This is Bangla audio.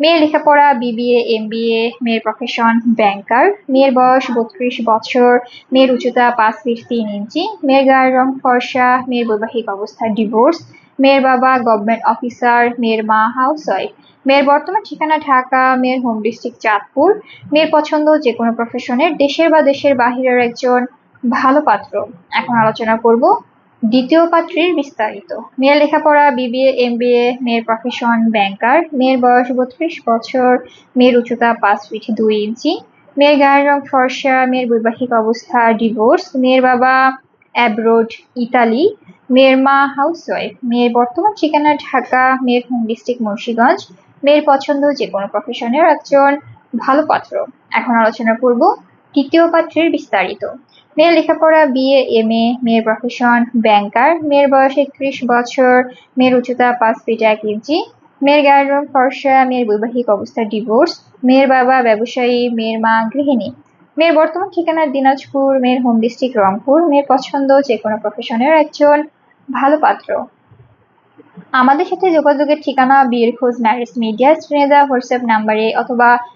মেয়ের লেখাপড়া, বিবিএ, এমবিএ, মেয়ের প্রফেশন ব্যাংকার মেয়ের বয়স বত্রিশ বছর, মেয়ের উচ্চতা পাঁচ ফিট তিন ইঞ্চি, মেয়ের গায়ের রং ফর্সা, মেয়ের বৈবাহিক অবস্থা ডিভোর্স মেয়ের বাবা গভর্নমেন্ট অফিসার মেয়ের মা হাউস ওয়াইফ মেয়ের বর্তমান ঠিকানা ঢাকা, মেয়ের হোম ডিস্ট্রিক্ট চাঁদপুর, মেয়ের পছন্দ যে কোনো প্রফেশনের দেশের বা দেশের বাহিরের একজন ভালো পাত্র। এখন আলোচনা করব দ্বিতীয় পাত্রীর বিস্তারিত। মেয়ের লেখাপড়া, বিবিএ, এমবিএ, মেয়ের প্রফেশন ব্যাংকার মেয়ের বয়স বত্রিশ বছর, মেয়ের উচ্চতা পাঁচ ফিট দুই ইঞ্চি, মেয়ের গায়ের রং ফর্সা, মেয়ের বৈবাহিক অবস্থা ডিভোর্স মেয়ের বাবা অ্যাব্রোড ইতালি, মেয়ের মা হাউসওয়াইফ মেয়ের বর্তমান ঠিকানা ঢাকা, মেয়ের হোম ডিস্ট্রিক্ট মুন্সিগঞ্জ, মেয়ের পছন্দ যে কোনো প্রফেশনের একজন ভালো পাত্র। এখন আলোচনা করব তৃতীয় পাত্রের বিস্তারিত। মেয়ের লেখাপড়া, বিএ এম এ মেয়ের প্রফেশন ব্যাংকার মেয়ের বয়স একত্রিশ বছর, মেয়ের উচ্চতা পাঁচ ফিট এক ইঞ্চি মেয়ের গায়ের রং ফর্সা, মেয়ের বৈবাহিক অবস্থা ডিভোর্স মেয়ের বাবা ব্যবসায়ী, মেয়ের মা গৃহিণী। মেয়ের বর্তমান ঠিকানা দিনাজপুর, মেয়ের হোম ডিস্ট্রিক্ট রংপুর, মেয়ের পছন্দ যে কোনো প্রফেশনের একজন ভালো পাত্র। আমাদের সাথে যোগাযোগের ঠিকানা বিয়ের খোঁজ ম্যারেজ মিডিয়া স্ক্রিনে দেওয়া হোয়াটসঅ্যাপ নাম্বারে অথবা